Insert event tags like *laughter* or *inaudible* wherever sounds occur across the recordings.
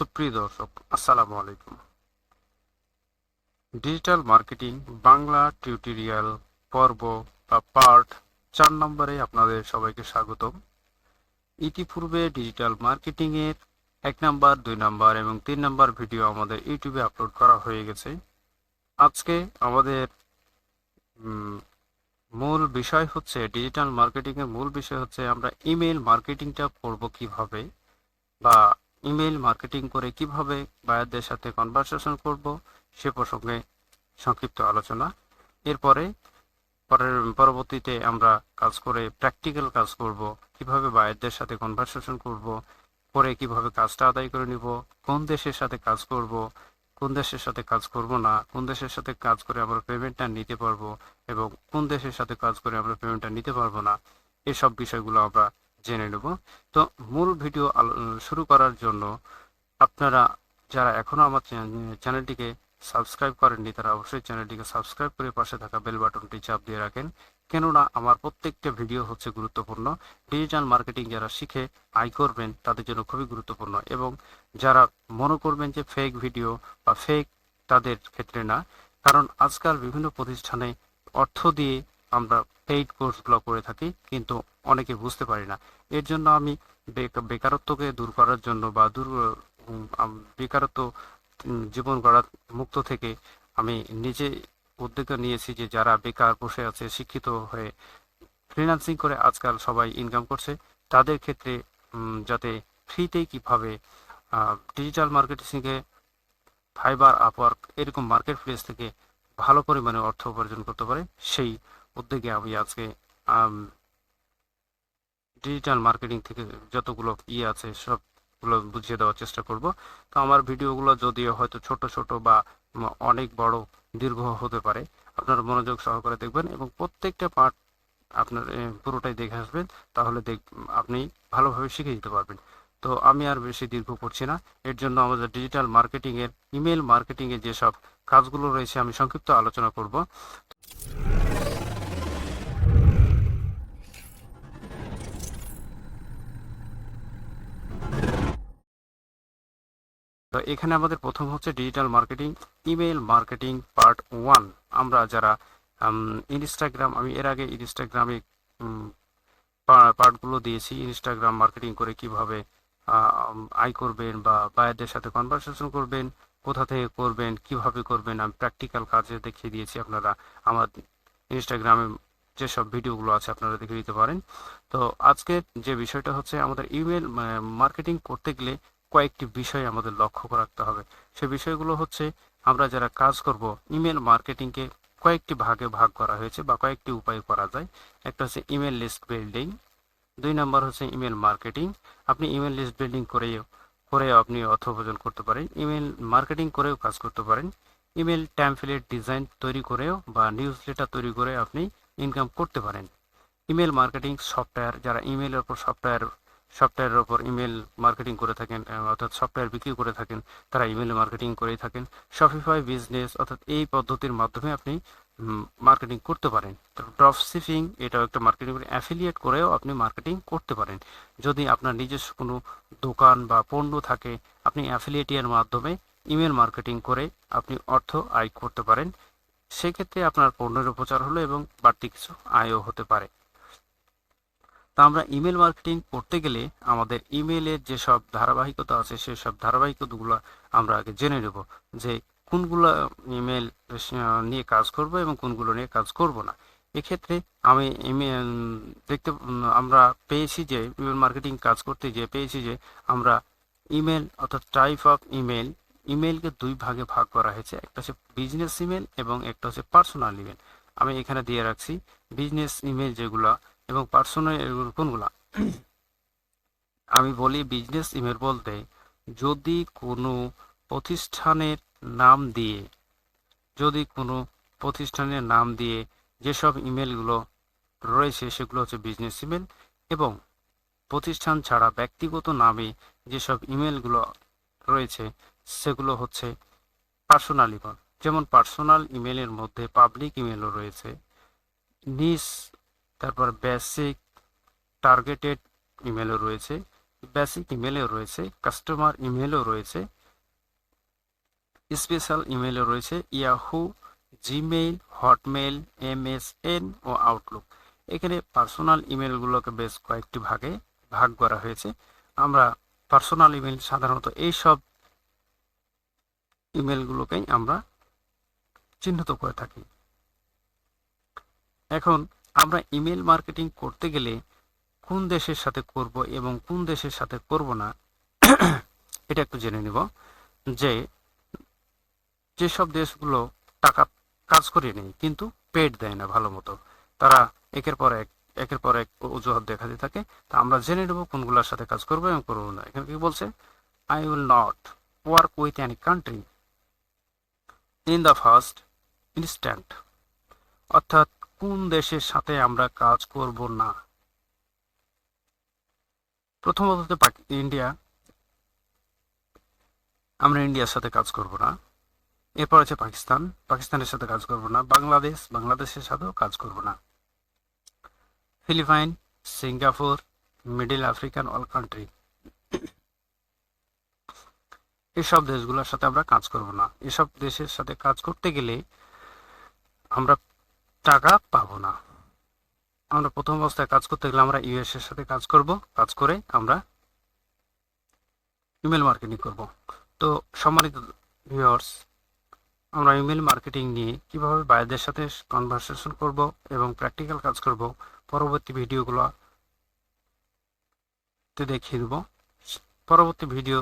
সুপ্রিয় দর্শক, আসসালামু আলাইকুম। ডিজিটাল মার্কেটিং বাংলা টিউটোরিয়াল পর্ব বা পার্ট চার নম্বরে আপনাদের সবাইকে স্বাগতম। ইতিপূর্বে ডিজিটাল মার্কেটিং এর এক নাম্বার, দুই নাম্বার এবং তিন নাম্বার ভিডিও আমাদের ইউটিউবে আপলোড করা হয়ে গেছে। আজকে আমাদের মূল বিষয় হচ্ছে ডিজিটাল মার্কেটিং এর মূল বিষয় হচ্ছে আমরা ইমেল মার্কেটিংটা করব কীভাবে বা ইমেল মার্কেটিং করে কীভাবে বায়ারদের সাথে কনভারসেশন করব সে প্রসঙ্গে সংক্ষিপ্ত আলোচনা। এরপরে, পরের, পরবর্তীতে আমরা কাজ করে প্র্যাকটিক্যাল কাজ করব, কীভাবে বায়ারদের সাথে কনভারসেশন করব, করে কীভাবে কাজটা আদায় করে নিব, কোন দেশের সাথে কাজ করব, কোন দেশের সাথে কাজ করব না, কোন দেশের সাথে কাজ করে আমরা পেমেন্টটা নিতে পারব এবং কোন দেশের সাথে কাজ করে আমরা পেমেন্টটা নিতে পারব না, এসব বিষয়গুলো আমরা জেনে নেব। তো মূল ভিডিও শুরু করার জন্য আপনারা যারা এখনও আমার চ্যানেলটিকে সাবস্ক্রাইব করেননি, তারা অবশ্যই চ্যানেলটিকে সাবস্ক্রাইব করে পাশে থাকা বেল বাটনটি চাপ দিয়ে রাখেন। কেননা আমার প্রত্যেকটা ভিডিও হচ্ছে গুরুত্বপূর্ণ। ডিজিটাল মার্কেটিং যারা শিখে, আয় করবেন, তাদের জন্য খুবই গুরুত্বপূর্ণ। এবং যারা মনে করবেন যে ফেক ভিডিও বা ফেক তাদের ক্ষেত্রে না, কারণ আজকাল বিভিন্ন প্রতিষ্ঠানে অর্থ দিয়ে আমরা পেইড কোর্সগুলো করে থাকি, কিন্তু অনেকে বুঝতে পারি না। এর জন্য আমি বেকারত্বকে দূর করার জন্য বা দূর বেকারত্ব জীবন গড়ার মুক্ত থেকে আমি নিজে উদ্যোগ নিয়েছি যে যারা বেকার বসে আছে, শিক্ষিত হয়ে ফ্রিল্যান্সিং করে আজকাল সবাই ইনকাম করছে, তাদের ক্ষেত্রে যাতে ফ্রিতেই কীভাবে ডিজিটাল মার্কেটিংয়ে ফাইবার আপওয়ার্ক এরকম মার্কেট প্লেস থেকে ভালো পরিমাণে অর্থ উপার্জন করতে পারে, সেই উদ্যোগে আমি আজকে ডিজিটাল মার্কেটিং থেকে যতগুলো ইয়ে আছে সবগুলো বুঝিয়ে দেওয়ার চেষ্টা করব। তো আমার ভিডিওগুলো যদিও হয়তো ছোট ছোট বা অনেক বড়, দীর্ঘ হতে পারে, আপনারা মনোযোগ সহকারে দেখবেন এবং প্রত্যেকটা পার্ট আপনার পুরোটাই দেখে আসবেন, তাহলে দেখ, আপনি ভালোভাবে শিখে যেতে পারবেন। তো আমি আর বেশি দীর্ঘ করছি না, এর জন্য আমাদের ডিজিটাল মার্কেটিংয়ের ইমেল মার্কেটিং এর যেসব কাজগুলো রয়েছে আমি সংক্ষিপ্ত আলোচনা করব। তো এখানে আমাদের প্রথম হচ্ছে digital marketing email marketing part one আমরা যারা ইনস্টাগ্রাম আমি এর আগে ইনস্টাগ্রামে পার্টগুলো দিয়েছি। ইনস্টাগ্রাম মার্কেটিং করে কীভাবে আয় করবেন বা বায়ারদের সাথে কনভারসেশন করবেন, কোথা থেকে করবেন, কীভাবে করবেন, আমি প্র্যাকটিক্যাল কাজে দেখিয়ে দিয়েছি আপনারা। আমার ইনস্টাগ্রামে যেসব ভিডিওগুলো আছে আপনারা দেখে নিতে পারেন। তো আজকের যে বিষয়টা হচ্ছে আমাদের ইমেল মার্কেটিং করতে গেলে কয়েকটি বিষয় আমাদের লক্ষ্য রাখতে হবে। সে বিষয়গুলো হচ্ছে, আমরা যারা কাজ করব, ইমেল মার্কেটিংকে কয়েকটি ভাগে ভাগ করা হয়েছে বা কয়েকটি উপায় করা যায়। একটা হচ্ছে ইমেল লিস্ট বিল্ডিং, দুই নম্বর হচ্ছে ইমেল মার্কেটিং। আপনি ইমেল লিস্ট বিল্ডিং করেও করে আপনি অর্থ উপার্জন করতে পারেন, ইমেল মার্কেটিং করেও কাজ করতে পারেন। ইমেল ট্যাম্পলেট ডিজাইন তৈরি করেও বা নিউজ লেটার তৈরি করে আপনি ইনকাম করতে পারেন। ইমেল মার্কেটিং সফটওয়্যার, যারা ইমেলের উপর সফটওয়্যার সফটওয়্যারের উপর ইমেল মার্কেটিং করে থাকেন অর্থাৎ সফটওয়্যার বিক্রি করে থাকেন, তারা ইমেল মার্কেটিং করেই থাকেন। শপিফাই বিজনেস অর্থাৎ এই পদ্ধতির মাধ্যমে আপনি মার্কেটিং করতে পারেন। ড্রপ শিপিং এটাও একটা মার্কেটিং অ্যাফিলিয়েট করেও আপনি মার্কেটিং করতে পারেন। যদি আপনার নিজস্ব কোনো দোকান বা পণ্য থাকে, আপনি অ্যাফিলিয়েটের মাধ্যমে ইমেল মার্কেটিং করে আপনি অর্থ আয় করতে পারেন। সেক্ষেত্রে আপনার পণ্যের উপচার হলো এবং বাড়তি কিছু আয়ও হতে পারে। তা আমরা ইমেল মার্কেটিং করতে গেলে আমাদের ইমেলের যেসব ধারাবাহিকতা আছে, সেসব ধারাবাহিকতাগুলো আমরা আগে জেনে নেব যে কোনগুলো ইমেল নিয়ে কাজ করব এবং কোনগুলো নিয়ে কাজ করব না। এক্ষেত্রে আমি দেখতে আমরা পেয়েছি যে ইমেল মার্কেটিং কাজ করতে গিয়ে পেয়েছি যে, আমরা ইমেল অর্থাৎ টাইপ অফ ইমেল ইমেলকে দুই ভাগে ভাগ করা হয়েছে। একটা হচ্ছে বিজনেস ইমেল এবং একটা হচ্ছে পার্সোনাল ইমেল আমি এখানে দিয়ে রাখছি। বিজনেস ইমেল যেগুলো এবং পার্সোনাল কোনগুলা আমি বলি বিজনেস ইমেল বলতে, যদি কোনো প্রতিষ্ঠানের নাম দিয়ে, যদি কোনো প্রতিষ্ঠানের নাম দিয়ে যেসব ইমেলগুলো রয়েছে, সেগুলো হচ্ছে বিজনেস ইমেল এবং প্রতিষ্ঠান ছাড়া ব্যক্তিগত নামে যেসব ইমেলগুলো রয়েছে, সেগুলো হচ্ছে পার্সোনাল ইমেল যেমন পার্সোনাল ইমেলের মধ্যে পাবলিক ইমেলও রয়েছে। নিস তারপর বেসিক টার্গেটেড ইমেলও রয়েছে বেসিক ইমেলও রয়েছে কাস্টমার ইমেলও রয়েছে স্পেশাল ইমেলও রয়েছে ইয়াহু জিমেইল হটমেইল এমএসএন ও আউটলুক এখানে পার্সোনাল ইমেলগুলোকে বেশ কয়েকটি ভাগে ভাগ করা হয়েছে। আমরা পার্সোনাল ইমেল সাধারণত এই সব ইমেলগুলোকেই আমরা চিহ্নিত করে থাকি। এখন আমরা ইমেল মার্কেটিং করতে গেলে কোন দেশের সাথে করব এবং কোন দেশের সাথে করব না, *clears throat* এটা একটু জেনে নিব যে যেসব দেশগুলো টাকা কাজ করে নেই কিন্তু পেড দেয় না ভালো মতো। তারা একের পর এক, একের পর এক অজুহাত দেখাতে থাকে। তা আমরা জেনে নেব কোনগুলোর সাথে কাজ করব এবং করব না। এখানে কি বলছে? I will not work with any country in the first instant অর্থাৎ কোন দেশের সাথে আমরা কাজ করব না? প্রথমত ইন্ডিয়া। আমরা ইন্ডিয়ার সাথে কাজ করব না। এরপর আছে পাকিস্তান। পাকিস্তানের সাথে কাজ করব না। বাংলাদেশ বাংলাদেশের সাথেও কাজ করব না। Philippine, Singapore, middle African all country. এসব দেশগুলোর সাথে আমরা কাজ করব না। এসব দেশের সাথে কাজ করতে গেলে আমরা টাকা পাবো না। আমরা প্রথম অবস্থায় কাজ করতে গেলে আমরা ইউএস এর সাথে কাজ করব, কাজ করে আমরা ইমেল মার্কেটিং করব। তো সম্মানিত ভিউয়ার্স আমরা ইমেল মার্কেটিং নিয়ে কীভাবে বাইরের সাথে কনভারসেশন করব এবং প্র্যাকটিক্যাল কাজ করব, পরবর্তী ভিডিওগুলো তে দেখিয়ে দেব। পরবর্তী ভিডিও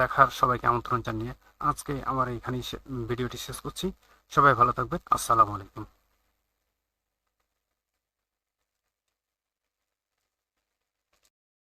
দেখার সবাইকে আমন্ত্রণ জানিয়ে আজকে আমার এখানেই ভিডিওটি শেষ করছি। সবাই ভালো থাকবেন। আসসালামু আলাইকুম।